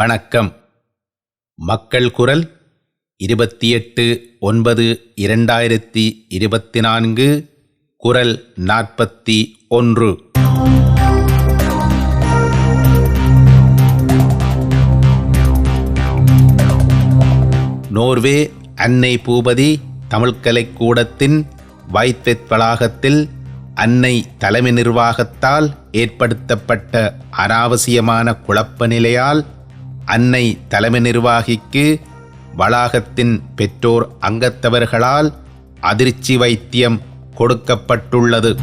வணக்கம். மக்கள் குரல் இருபத்தி எட்டு ஒன்பது இரண்டாயிரத்தி இருபத்தி நான்கு குரல் நாற்பத்தி ஒன்று. நோர்வே அன்னை பூபதி தமிழ்கலைக்கூடத்தின் வைத்வெத் வளாகத்தில் அன்னை தலைமை நிர்வாகத்தால் ஏற்படுத்தப்பட்ட அனாவசியமான குழப்ப நிலையால் அன்னை தலைமை நிர்வாகிக்கு வளாகத்தின் பெற்றோர் அங்கத்தவர்களால் அதிர்ச்சி வைத்தியம் கொடுக்கப்பட்டுள்ளது.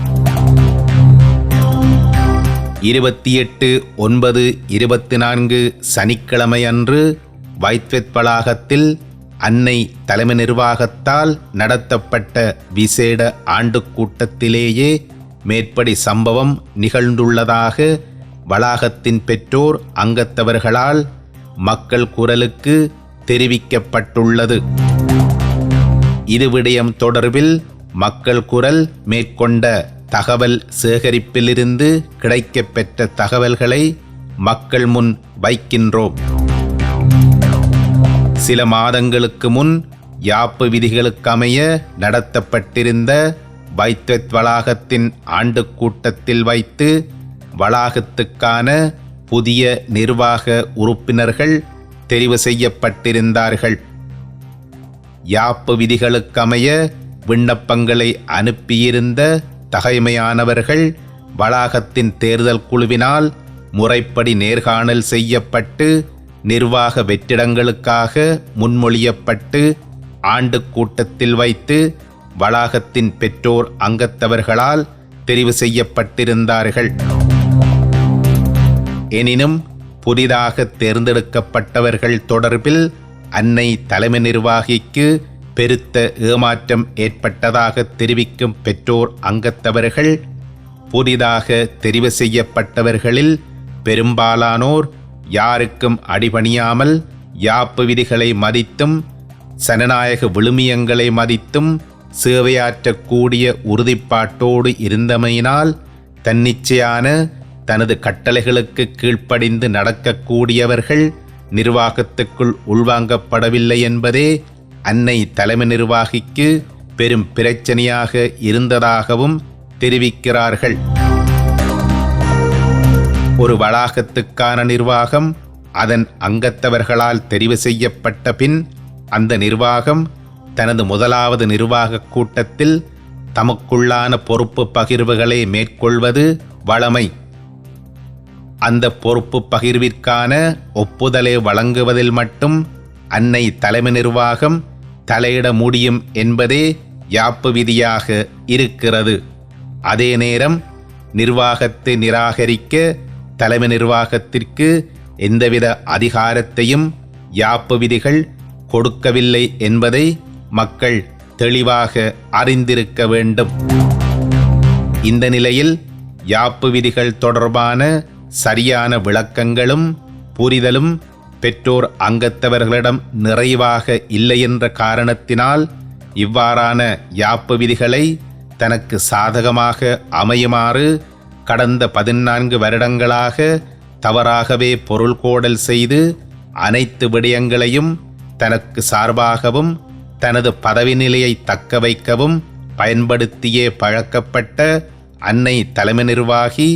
இருபத்தி எட்டு ஒன்பது இருபத்தி நான்கு சனிக்கிழமை அன்று வைத்வெத் வளாகத்தில் அன்னை தலைமை நிர்வாகத்தால் நடத்தப்பட்ட விசேட ஆண்டு கூட்டத்திலேயே மேற்படி சம்பவம் நிகழ்ந்துள்ளதாக வளாகத்தின் பெற்றோர் அங்கத்தவர்களால் மக்கள் குரலுக்கு தெரிவிக்கப்பட்டுள்ளது. இது விடயம் தொடர்பில் மக்கள் குரல் மேற்கொண்ட தகவல் சேகரிப்பிலிருந்து கிடைக்கப்பெற்ற தகவல்களை மக்கள் முன் வைக்கின்றோம். சில மாதங்களுக்கு முன் யாப்பு விதிகளுக்கமைய நடத்தப்பட்டிருந்த வைத்வத் வளாகத்தின் ஆண்டு கூட்டத்தில் வைத்து வளாகத்துக்கான புதிய நிர்வாக உறுப்பினர்கள் தெரிவு செய்யப்பட்டிருந்தார்கள். யாப்பு விதிகளுக்கமைய விண்ணப்பங்களை அனுப்பியிருந்த தகைமையானவர்கள் வளாகத்தின் தேர்தல் குழுவினால் முறைப்படி நேர்காணல் செய்யப்பட்டு நிர்வாக வெற்றிடங்களுக்காக முன்மொழியப்பட்டு ஆண்டு கூட்டத்தில் வைத்து வளாகத்தின் பெற்றோர் அங்கத்தவர்களால் தெரிவு செய்யப்பட்டிருந்தார்கள். எனினும் புதிதாக தேர்ந்தெடுக்கப்பட்டவர்கள் தொடர்பில் அன்னை தலைமை நிர்வாகிக்கு பெருத்த ஏமாற்றம் ஏற்பட்டதாக தெரிவிக்கும் பெற்றோர் அங்கத்தவர்கள் புதிதாக தெரிவு செய்யப்பட்டவர்களில் பெரும்பாலானோர் யாருக்கும் அடிபணியாமல் யாப்பு விதிகளை மதித்தும் சனநாயக விழுமியங்களை மதித்தும் சேவையாற்றக்கூடிய உறுதிப்பாட்டோடு இருந்தமையினால் தன்னிச்சையான தனது கட்டளைகளுக்கு கீழ்ப்படிந்து நடக்கக்கூடியவர்கள் நிர்வாகத்துக்குள் உள்வாங்கப்படவில்லை என்பதே அன்னை தலைமை நிர்வாகிக்கு பெரும் பிரச்சனையாக இருந்ததாகவும் தெரிவிக்கிறார்கள். ஒரு வளாகத்துக்கான நிர்வாகம் அதன் அங்கத்தவர்களால் தெரிவு செய்யப்பட்ட பின் அந்த நிர்வாகம் தனது முதலாவது நிர்வாக கூட்டத்தில் தமக்குள்ளான பொறுப்பு பகிர்வுகளை மேற்கொள்வது வழமை அந்த பொறுப்பு பகிர்விற்கான ஒப்புதலை வழங்குவதில் மட்டும் அன்னை தலைமை நிர்வாகம் தலையிட முடியும் என்பதே யாப்பு விதியாக இருக்கிறது. அதே நேரம் நிர்வாகத்தை நிராகரிக்க தலைமை நிர்வாகத்திற்கு எந்தவித அதிகாரத்தையும் யாப்பு விதிகள் கொடுக்கவில்லை என்பதை மக்கள் தெளிவாக அறிந்திருக்க வேண்டும். இந்த நிலையில் யாப்பு விதிகள் தொடர்பான சரியான விளக்கங்களும் புரிதலும் பெற்றோர் அங்கத்தவர்களிடம் நிறைவாக இல்லை என்ற காரணத்தினால் இவ்வாறான யாப்பு விதிகளை தனக்கு சாதகமாக அமையுமாறு கடந்த பதினான்கு வருடங்களாக தவறாகவே பொருள் கோடல் செய்து அனைத்து விடயங்களையும் தனக்கு சார்பாகவும் தனது பதவி நிலையை தக்க வைக்கவும் பயன்படுத்தியே பழக்கப்பட்ட அன்னை தலைமை நிர்வாகி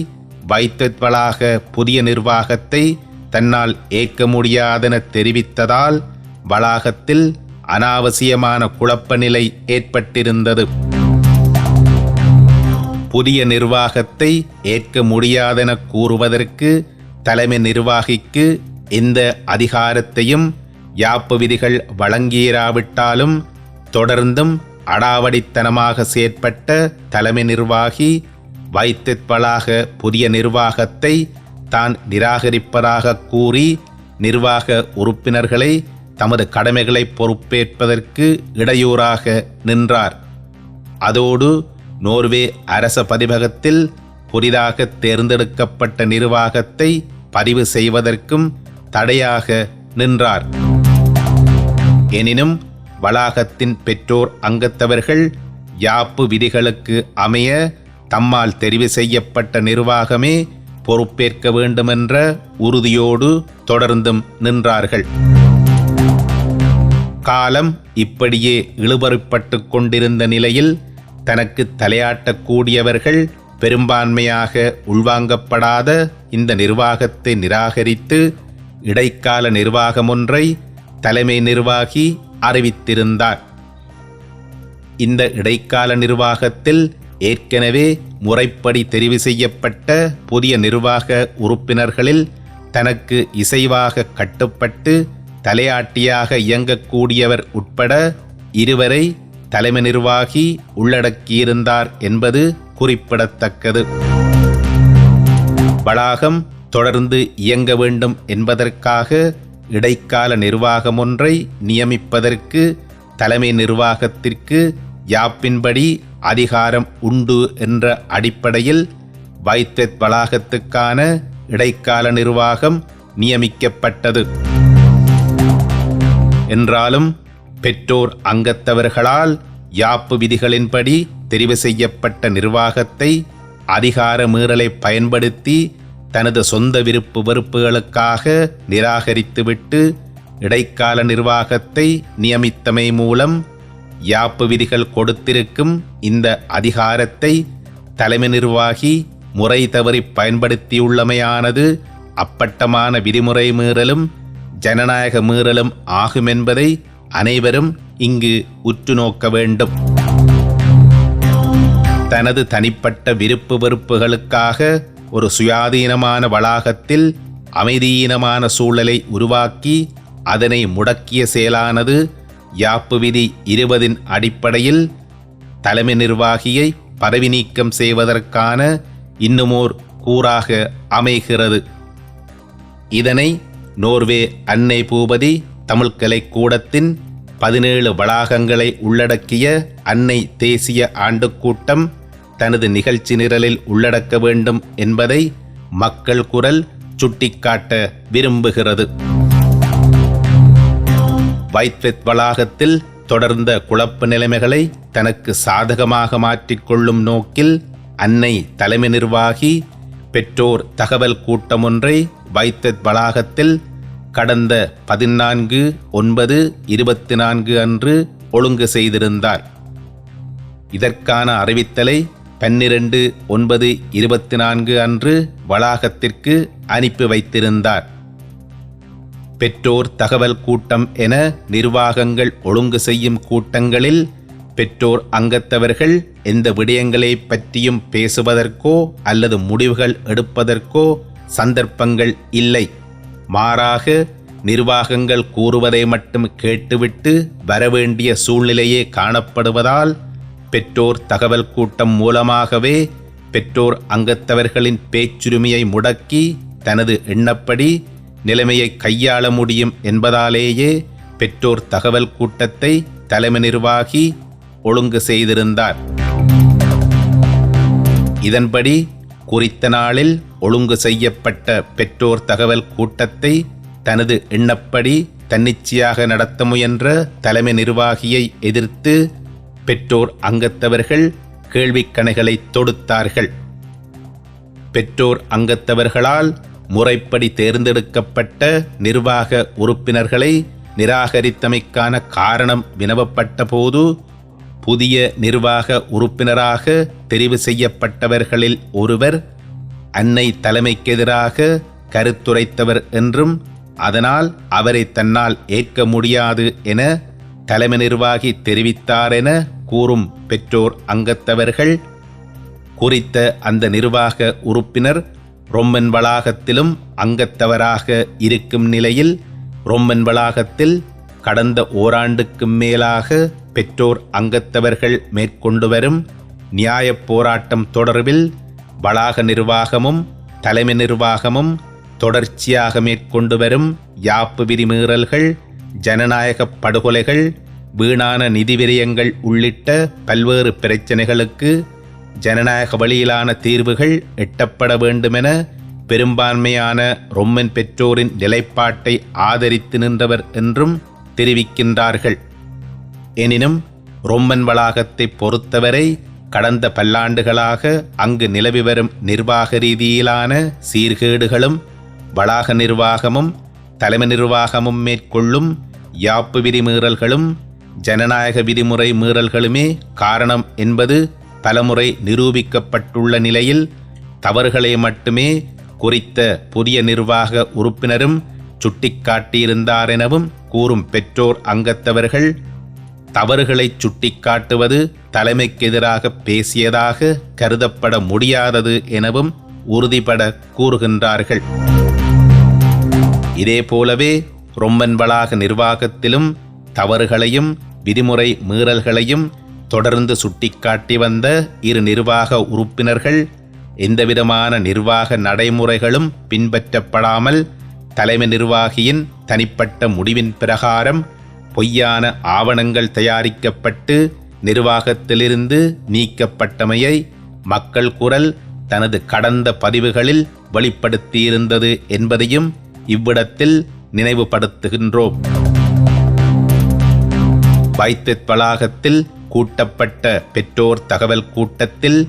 வைத்தவளாக புதிய நிர்வாகத்தை தன்னால் ஏற்க முடியாதென தெரிவித்ததால் வளாகத்தில் அனாவசியமான குழப்ப நிலை ஏற்பட்டிருந்தது. புதிய நிர்வாகத்தை ஏற்க முடியாதென கூறுவதற்கு தலைமை நிர்வாகிக்கு எந்த அதிகாரத்தையும் யாப்பு விதிகள் வழங்கியிராவிட்டாலும் தொடர்ந்தும் அடாவடித்தனமாக செயற்பட்ட தலைமை நிர்வாகி வைத்திற்பலாக புதிய நிர்வாகத்தை தான் நிராகரிப்பதாக கூறி நிர்வாக உறுப்பினர்களை தமது கடமைகளை பொறுப்பேற்பதற்கு இடையூறாக நின்றார். அதோடு நோர்வே அரச பதிவகத்தில் புதிதாக தேர்ந்தெடுக்கப்பட்ட நிர்வாகத்தை பதிவு செய்வதற்கும் தடையாக நின்றார். எனினும் வளாகத்தின் பெற்றோர் அங்கத்தவர்கள் யாப்பு விதிகளுக்கு அமைய தம்மால் தெரிவு செய்யப்பட்ட நிர்வாகமே பொறுப்பேற்க வேண்டுமென்ற உறுதியோடு தொடர்ந்தும் நின்றார்கள். காலம் இப்படியே இழுபறிப்பட்டு கொண்டிருந்த நிலையில் தனக்கு தலையாட்டக்கூடியவர்கள் பெரும்பான்மையாக உள்வாங்கப்படாத இந்த நிர்வாகத்தை நிராகரித்து இடைக்கால நிர்வாகம் ஒன்றை தலைமை நிர்வாகி அறிவித்திருந்தார். இந்த இடைக்கால நிர்வாகத்தில் ஏற்கனவே முறைப்படி தெரிவு செய்யப்பட்ட புதிய நிர்வாக உறுப்பினர்களில் தனக்கு இசைவாக கட்டுப்பட்டு தலையாட்டியாக இயங்கக்கூடியவர் உட்பட இருவரை தலைமை நிர்வாகி உள்ளடக்கியிருந்தார் என்பது குறிப்பிடத்தக்கது. வளாகம் தொடர்ந்து இயங்க வேண்டும் என்பதற்காக இடைக்கால நிர்வாகம் ஒன்றை நியமிப்பதற்கு தலைமை நிர்வாகத்திற்கு யாப்பின்படி அதிகாரம் உண்டு என்ற அடிப்படையில் வைத்தெத் வளாகத்துக்கான இடைக்கால நிர்வாகம் நியமிக்கப்பட்டது. என்றாலும் பெற்றோர் அங்கத்தவர்களால் யாப்பு விதிகளின்படி தெரிவு செய்யப்பட்ட நிர்வாகத்தை அதிகார மீறலை பயன்படுத்தி தனது சொந்த விருப்பு வெறுப்புகளுக்காக நிராகரித்துவிட்டு இடைக்கால நிர்வாகத்தை நியமித்தமை மூலம் யாப்பு விதிகள் கொடுத்திருக்கும் இந்த அதிகாரத்தை தலைமை நிர்வாகி முறை தவறி பயன்படுத்தியுள்ளமையானது அப்பட்டமான விதிமுறை மீறலும் ஜனநாயக மீறலும் ஆகுமென்பதை அனைவரும் இங்கு உற்று நோக்க வேண்டும். தனது தனிப்பட்ட விருப்பு வெறுப்புகளுக்காக ஒரு சுயாதீனமான வளாகத்தில் அமைதியீனமான சூழலை உருவாக்கி அதனை முடக்கிய செயலானது யாப்பு விதி இருபதின் அடிப்படையில் தலைமை நிர்வாகியை பதவி நீக்கம் செய்வதற்கான இன்னுமோர் கூறாக அமைகிறது. இதனை நோர்வே அன்னை பூபதி தமிழ் கலைக்கூடத்தின் பதினேழு வளாகங்களை உள்ளடக்கிய அன்னை தேசிய ஆண்டுக்கூட்டம் தனது நிகழ்ச்சி நிரலில் உள்ளடக்க வேண்டும் என்பதை மக்கள் குரல் சுட்டிக்காட்ட விரும்புகிறது. வைத்வெத் வளாகத்தில் தொடர்ந்த குழப்ப நிலைமைகளை தனக்கு சாதகமாக மாற்றிக்கொள்ளும் நோக்கில் அன்னை தலைமை நிர்வாகி பெற்றோர் தகவல் கூட்டம் ஒன்றை வைத்வெத் வளாகத்தில் கடந்த பதினான்கு ஒன்பது இருபத்தி நான்கு அன்று ஒழுங்கு செய்திருந்தார். இதற்கான அறிவித்தலை பன்னிரண்டு ஒன்பது இருபத்தி நான்கு அன்று வளாகத்திற்கு அனுப்பி வைத்திருந்தார். பெற்றோர் தகவல் கூட்டம் என நிர்வாகங்கள் ஒழுங்கு செய்யும் கூட்டங்களில் பெற்றோர் அங்கத்தவர்கள் எந்த விடயங்களை பற்றியும் பேசுவதற்கோ அல்லது முடிவுகள் எடுப்பதற்கோ சந்தர்ப்பங்கள் இல்லை. மாறாக நிர்வாகங்கள் கூறுவதை மட்டும் கேட்டுவிட்டு வரவேண்டிய சூழ்நிலையே காணப்படுவதால் பெற்றோர் தகவல் கூட்டம் மூலமாகவே பெற்றோர் அங்கத்தவர்களின் பேச்சுரிமையை முடக்கி தனது எண்ணப்படி நிலைமையை கையாள முடியும் என்பதாலேயே பெற்றோர் தகவல் கூட்டத்தை தலைமை நிர்வாகி ஒழுங்கு செய்திருந்தார். இதன்படி குறித்த நாளில் ஒழுங்கு செய்யப்பட்ட பெற்றோர் தகவல் கூட்டத்தை தனது எண்ணப்படி தன்னிச்சையாக நடத்த முயன்ற தலைமை நிர்வாகியை எதிர்த்து பெற்றோர் அங்கத்தவர்கள் கேள்விக்கணைகளை தொடுத்தார்கள். பெற்றோர் அங்கத்தவர்களால் முறைப்படி தேர்ந்தெடுக்கப்பட்ட நிர்வாக உறுப்பினர்களை நிராகரித்தமைக்கான காரணம் வினவப்பட்ட போது புதிய நிர்வாக உறுப்பினராக தெரிவு செய்யப்பட்டவர்களில் ஒருவர் அன்னை தலைமைக்கெதிராக கருத்துரைத்தவர் என்றும் அதனால் அவரை தன்னால் ஏற்க முடியாது என தலைமை நிர்வாகி தெரிவித்தார் என கூறும் பெற்றோர் அங்கத்தவர்கள். குறித்த அந்த நிர்வாக உறுப்பினர் ரொம்மன் வளாகத்திலும் அங்கத்தவராக இருக்கும் நிலையில் ரொம்மன் வளாகத்தில் கடந்த ஓராண்டுக்கும் மேலாக பெற்றோர் அங்கத்தவர்கள் மேற்கொண்டு வரும் நியாயப் போராட்டம் தொடர்பில் வளாக நிர்வாகமும் தலைமை நிர்வாகமும் தொடர்ச்சியாக மேற்கொண்டு வரும் யாப்பு விதிமீறல்கள் ஜனநாயக படுகொலைகள் வீணான நிதி விரயங்கள் உள்ளிட்ட பல்வேறு பிரச்சனைகளுக்கு ஜனநாயக வழியிலான தீர்வுகள் எட்டப்பட வேண்டுமென பெரும்பான்மையான ரொம்மன் பெற்றோரின் நிலைப்பாட்டை ஆதரித்து நின்றவர் என்றும் தெரிவிக்கின்றார்கள். எனினும் ரொம்மன் வளாகத்தை பொறுத்தவரை கடந்த பல்லாண்டுகளாக அங்கு நிலவி வரும் நிர்வாக ரீதியிலான சீர்கேடுகளும் வளாக நிர்வாகமும் தலைமை நிர்வாகமும் மேற்கொள்ளும் யாப்பு விதிமீறல்களும் ஜனநாயக விதிமுறை மீறல்களுமே காரணம் என்பது பலமுறை நிரூபிக்கப்பட்டுள்ள நிலையில் தவறுகளை மட்டுமே குறித்த புதிய நிர்வாக உறுப்பினரும் சுட்டிக்காட்டியிருந்தார் எனவும் கூறும் பெற்றோர் அங்கத்தவர்கள் தவறுகளை சுட்டிக்காட்டுவது தலைமைக்கு எதிராக பேசியதாக கருதப்பட முடியாதது எனவும் உறுதிபட கூறுகின்றார்கள். இதேபோலவே ரொம்பன் வளாக நிர்வாகத்திலும் தவறுகளையும் விதிமுறை மீறல்களையும் தொடர்ந்து சுட்டிக்காட்டி வந்த இரு நிர்வாக உறுப்பினர்கள் எந்தவிதமான நிர்வாக நடைமுறைகளும் பின்பற்றப்படாமல் தலைமை நிர்வாகியின் தனிப்பட்ட முடிவின் பிரகாரம் பொய்யான ஆவணங்கள் தயாரிக்கப்பட்டு நிர்வாகத்திலிருந்து நீக்கப்பட்டமையை மக்கள் குரல் தனது கடந்த பதிவுகளில் வெளிப்படுத்தியிருந்தது என்பதையும் இவ்விடத்தில் நினைவுபடுத்துகின்றோம். வைத்தியத் வளாகத்தில் கூட்டப்பட்ட பெற்றோர் தகவல் கூட்டத்தில்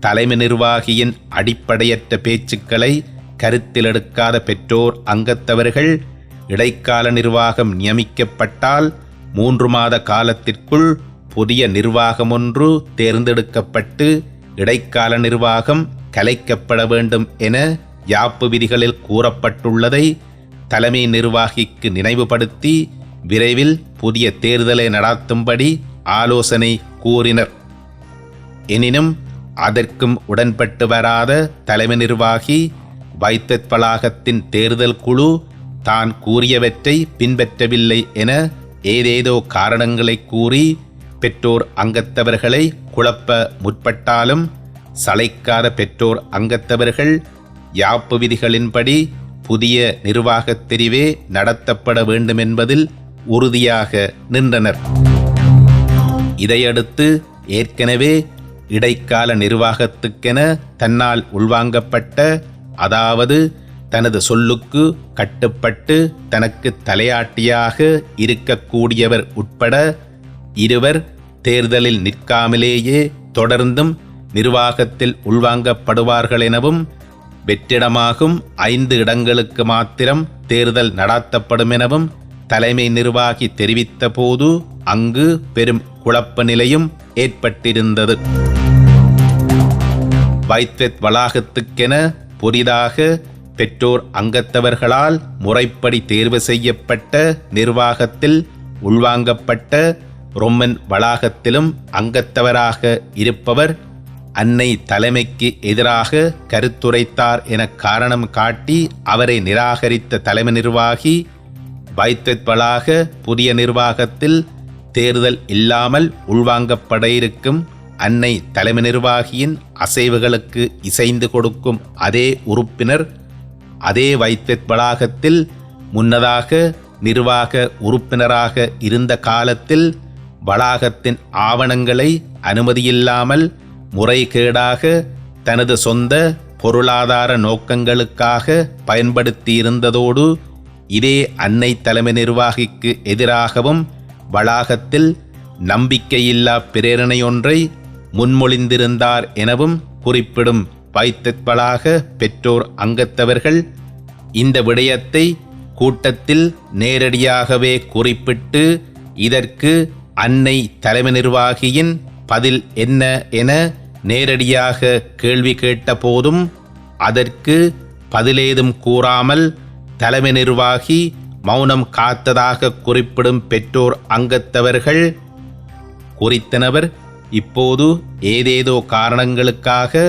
தலைமை நிர்வாகியின் அடிப்படையற்ற பேச்சுக்களை கருத்தில் எடுக்காத பெற்றோர் அங்கத்தவர்கள் இடைக்கால நிர்வாகம் நியமிக்கப்பட்டால் மூன்று மாத காலத்திற்குள் புதிய நிர்வாகம் ஒன்று தேர்ந்தெடுக்கப்பட்டு இடைக்கால நிர்வாகம் கலைக்கப்பட வேண்டும் என யாப்பு விதிகளில் கூறப்பட்டுள்ளதை தலைமை நிர்வாகிக்கு நினைவுபடுத்தி விரைவில் புதிய தேர்தலை நடாத்தும்படி ஆலோசனை கூறினர். எனினும் அதற்கும் உடன்பட்டு வராத தலைமை நிர்வாகி வைத்தத் வளாகத்தின் தேர்தல் குழு தான் கூறியவற்றை பின்பற்றவில்லை என ஏதேதோ காரணங்களை கூறி பெற்றோர் அங்கத்தவர்களை குழப்ப முற்பட்டாலும் சளைக்காத பெற்றோர் அங்கத்தவர்கள் யாப்பு விதிகளின்படி புதிய நிர்வாகத் தெரிவே நடத்தப்பட வேண்டுமென்பதில் உறுதியாக நின்றனர். இதையடுத்து ஏற்கனவே இடைக்கால நிர்வாகத்துக்கென தன்னால் உள்வாங்கப்பட்ட அதாவது தனது சொல்லுக்கு கட்டுப்பட்டு தனக்கு தலையாட்டியாக இருக்கக்கூடியவர் உட்பட இருவர் தேர்தலில் நிற்காமலேயே தொடர்ந்தும் நிர்வாகத்தில் உள்வாங்கப்படுவார்கள் எனவும் வெற்றிடமாகும் ஐந்து இடங்களுக்கு மாத்திரம் தேர்தல் நடாத்தப்படும் எனவும் தலைமை நிர்வாகி தெரிவித்த போது அங்கு பெரும் குழப்ப நிலையும் ஏற்பட்டிருந்தது. வைத்வெத் வளாகத்துக்கென புதிதாக பெற்றோர் அங்கத்தவர்களால் முறைப்படி தேர்வு செய்யப்பட்ட நிர்வாகத்தில் உள்வாங்கப்பட்ட ரொம்மன் வளாகத்திலும் அங்கத்தவராக இருப்பவர் அன்னை தலைமைக்கு எதிராக கருத்துரைத்தார் என காரணம் காட்டி அவரை நிராகரித்த தலைமை நிர்வாகி வைத்தத் வளாக புதிய நிர்வாகத்தில் தேர்தல் இல்லாமல் உள்வாங்கப்பட இருக்கும் அன்னை தலைமை நிர்வாகியின் அசைவுகளுக்கு இசைந்து கொடுக்கும் அதே உறுப்பினர் அதே வைத்தத் வளாகத்தில் முன்னதாக நிர்வாக உறுப்பினராக இருந்த காலத்தில் வளாகத்தின் ஆவணங்களை அனுமதியில்லாமல் முறைகேடாக தனது சொந்த பொருளாதார நோக்கங்களுக்காக பயன்படுத்தியிருந்ததோடு இதே அன்னை தலைமை நிர்வாகிக்கு எதிராகவும் வளாகத்தில் நம்பிக்கையில்லா பிரேரணையொன்றை முன்மொழிந்திருந்தார் எனவும் குறிப்பிடும் வைத்தத் பெற்றோர் அங்கத்தவர்கள் இந்த விடயத்தை கூட்டத்தில் நேரடியாகவே குறிப்பிட்டு இதற்கு அன்னை தலைமை நிர்வாகியின் பதில் என்ன என நேரடியாக கேள்வி கேட்டபோதும் அதற்கு பதிலேதும் கூறாமல் தலைமை நிர்வாகி மௌனம் காத்ததாக குறிப்பிடும் பெற்றோர் அங்கத்தவர்கள். குறித்தனவர் இப்போது ஏதேதோ காரணங்களுக்காக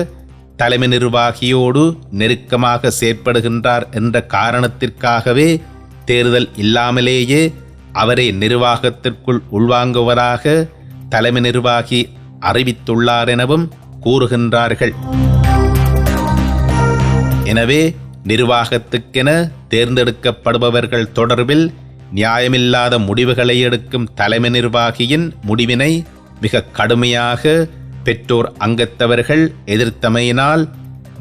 தலைமை நிர்வாகியோடு நெருக்கமாக செயற்படுகின்றார் என்ற காரணத்திற்காகவே தேர்தல் இல்லாமலேயே அவரை நிர்வாகத்திற்குள் உள்வாங்குவதாக தலைமை நிர்வாகி அறிவித்துள்ளார் எனவும் கூறுகின்றார்கள். எனவே நிர்வாகத்துக்கென தேர்ந்தெடுக்கப்படுபவர்கள் தொடர்பில் நியாயமில்லாத முடிவுகளை எடுக்கும் தலைமை நிர்வாகியின் முடிவினை மிக கடுமையாக பெற்றோர் அங்கத்தவர்கள் எதிர்த்தமையினால்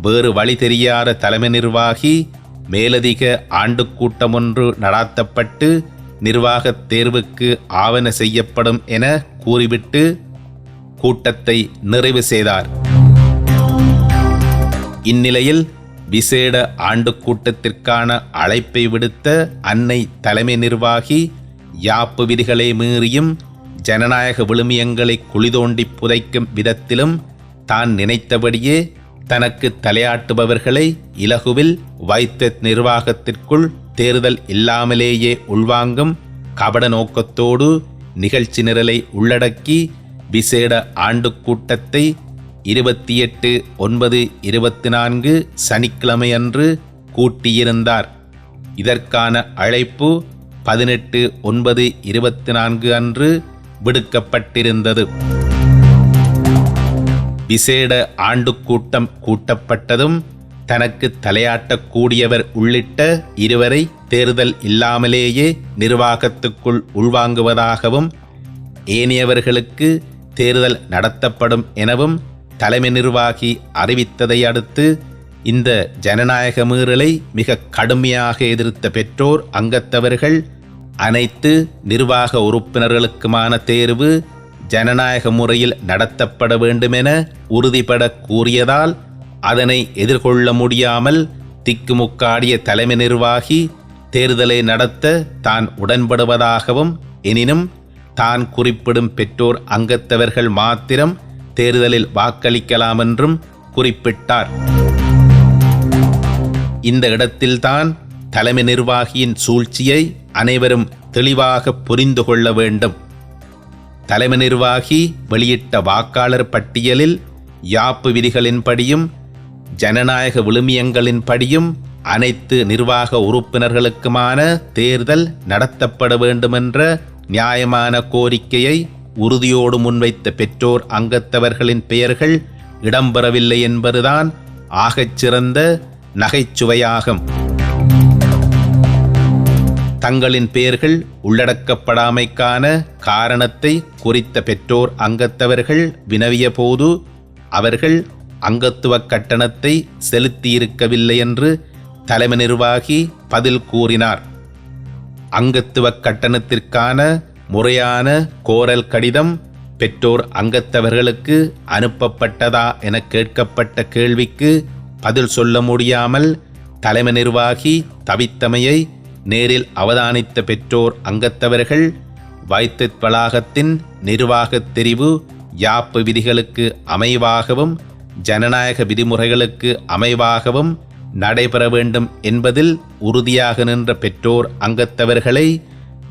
வேறு வழி தெரியாத தலைமை நிர்வாகி மேலதிக ஆண்டு கூட்டம் ஒன்று நடாத்தப்பட்டு நிர்வாகத் தேர்வுக்கு ஆவண செய்யப்படும் என கூறிவிட்டு கூட்டத்தை நிறைவு செய்தார். இந்நிலையில் விசேட ஆண்டு கூட்டத்திற்கான அழைப்பை விடுத்த அன்னை தலைமை நிர்வாகி யாப்பு விதிகளை மீறியும் ஜனநாயக விழுமியங்களை குளிதோண்டி புதைக்கும் விதத்திலும் தான் நினைத்தபடியே தனக்கு தலையாட்டுபவர்களை இலகுவில் வைத்த நிர்வாகத்திற்குள் தேர்தல் இல்லாமலேயே உள்வாங்கும் கபட நோக்கத்தோடு நிகழ்ச்சி நிரலை உள்ளடக்கி விசேட ஆண்டு கூட்டத்தை இருபத்தி எட்டு ஒன்பது இருபத்தி நான்கு சனிக்கிழமையன்று கூட்டியிருந்தார். இதற்கான அழைப்பு பதினெட்டு ஒன்பது இருபத்தி நான்கு அன்று விடுக்கப்பட்டிருந்தது. விசேட ஆண்டு கூட்டம் கூட்டப்பட்டதும் தனக்கு தலையாட்டக்கூடியவர் உள்ளிட்ட இருவரை தேர்தல் இல்லாமலேயே நிர்வாகத்துக்குள் உள்வாங்குவதாகவும் ஏனையவர்களுக்கு தேர்தல் நடத்தப்படும் எனவும் தலைமை நிர்வாகி அறிவித்ததை அடுத்து இந்த ஜனநாயக மீறலை மிக கடுமையாக எதிர்த்த பெற்றோர் அங்கத்தவர்கள் அனைத்து நிர்வாக உறுப்பினர்களுக்குமான தேர்வு ஜனநாயக முறையில் நடத்தப்பட வேண்டுமென உறுதிபட கூறியதால் அதனை எதிர்கொள்ள முடியாமல் திக்குமுக்காடிய தலைமை நிர்வாகி தேர்தலை நடத்த தான் உடன்படுவதாகவும் எனினும் தான் குறிப்பிடும் பெற்றோர் அங்கத்தவர்கள் மாத்திரம் தேர்தலில் வாக்களிக்கலாம் என்றும் குறிப்பிட்டார். இந்த இடத்தில்தான் தலைமை நிர்வாகியின் சூழ்ச்சியை அனைவரும் தெளிவாக புரிந்து கொள்ள வேண்டும். தலைமை நிர்வாகி வெளியிட்ட வாக்காளர் பட்டியலில் யாப்பு விதிகளின்படியும் ஜனநாயக விழுமியங்களின்படியும் அனைத்து நிர்வாக உறுப்பினர்களுக்குமான தேர்தல் நடத்தப்பட வேண்டுமென்ற நியாயமான கோரிக்கையை உறுதியோடு முன்வைத்த பெற்றோர் அங்கத்தவர்களின் பெயர்கள் இடம்பெறவில்லை என்பதுதான் ஆகச் சிறந்த நகைச்சுவையாகும். தங்களின் பெயர்கள் உள்ளடக்கப்படாமைக்கான காரணத்தை குறித்த பெற்றோர் அங்கத்தவர்கள் வினவிய போது அவர்கள் அங்கத்துவ கட்டணத்தை செலுத்தியிருக்கவில்லை என்று தலைமை நிர்வாகி பதில் கூறினார். அங்கத்துவ கட்டணத்திற்கான முறையான கோரல் கடிதம் பெற்றோர் அங்கத்தவர்களுக்கு அனுப்பப்பட்டதா என கேட்கப்பட்ட கேள்விக்கு பதில் சொல்ல முடியாமல் தலைமை நிர்வாகி தவித்தமையை நேரில் அவதானித்த பெற்றோர் அங்கத்தவர்கள் வைத்து வளாகத்தின் நிர்வாகத் தெரிவு யாப்பு விதிகளுக்கு அமைவாகவும் ஜனநாயக விதிமுறைகளுக்கு அமைவாகவும் நடைபெற வேண்டும் என்பதில் உறுதியாக நின்ற பெற்றோர் அங்கத்தவர்களை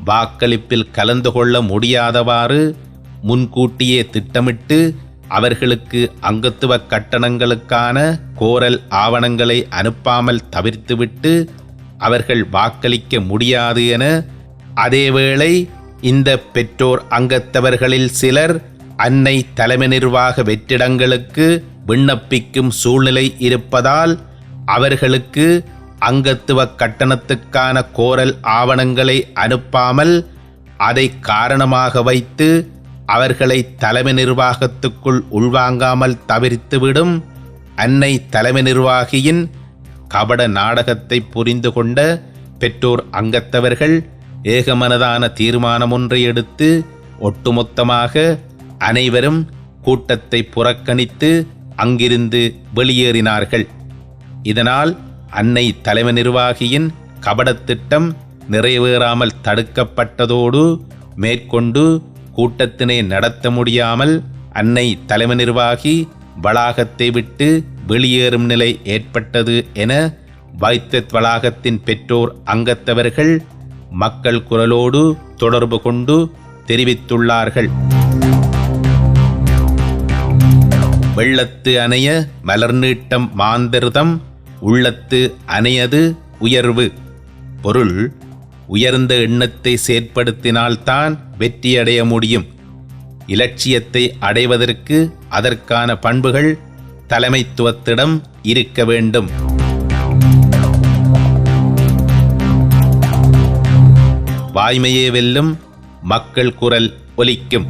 வாக்களிப்பில் கலந்து கொள்ள முடியாதவாறு முன்கூட்டியே திட்டமிட்டு அவர்களுக்கு அங்கத்துவ கட்டணங்களுக்கான கோரல் ஆவணங்களை அனுப்பாமல் தவிர்த்துவிட்டு அவர்கள் வாக்களிக்க முடியாது என அதேவேளை இந்த பெற்றோர் அங்கத்தவர்களில் சிலர் அன்னை தலைமை நிர்வாக வெற்றிடங்களுக்கு விண்ணப்பிக்கும் சூழ்நிலை இருப்பதால் அவர்களுக்கு அங்கத்துவ கட்டணத்துக்கான கோரல் ஆவணங்களை அனுப்பாமல் அதை காரணமாக வைத்து அவர்களை தலைமை நிர்வாகத்துக்குள் உள்வாங்காமல் தவிர்த்துவிடும் அன்னை தலைமை நிர்வாகியின் கபட நாடகத்தை புரிந்து கொண்ட பெற்றோர் அங்கத்தவர்கள் ஏகமனதான தீர்மானம் ஒன்றை எடுத்து ஒட்டுமொத்தமாக அனைவரும் கூட்டத்தை புறக்கணித்து அங்கிருந்து வெளியேறினார்கள். இதனால் அன்னை தலைமை நிர்வாகியின் கபடத் திட்டம் நிறைவேறாமல் தடுக்கப்பட்டதோடு மேற்கொண்டு கூட்டத்தினை நடத்த முடியாமல் அன்னை தலைமை நிர்வாகி வளாகத்தை விட்டு வெளியேறும் நிலை ஏற்பட்டது என வைத்தத் வளாகத்தின் பெற்றோர் அங்கத்தவர்கள் மக்கள் குரலோடு தொடர்பு கொண்டு தெரிவித்துள்ளார்கள். வெள்ளத்து அணைய மலர்நீட்டம் மாந்திருதம் உள்ளத்து அணையது உயர்வு. பொருள் உயர்ந்த எண்ணத்தை செயற்படுத்தினால்தான் வெற்றியடைய முடியும். இலட்சியத்தை அடைவதற்கு அதற்கான பண்புகள் தலைமைத்துவத்திடம் இருக்க வேண்டும். வாய்மையே வெல்லும் மக்கள் குரல் ஒலிக்கும்.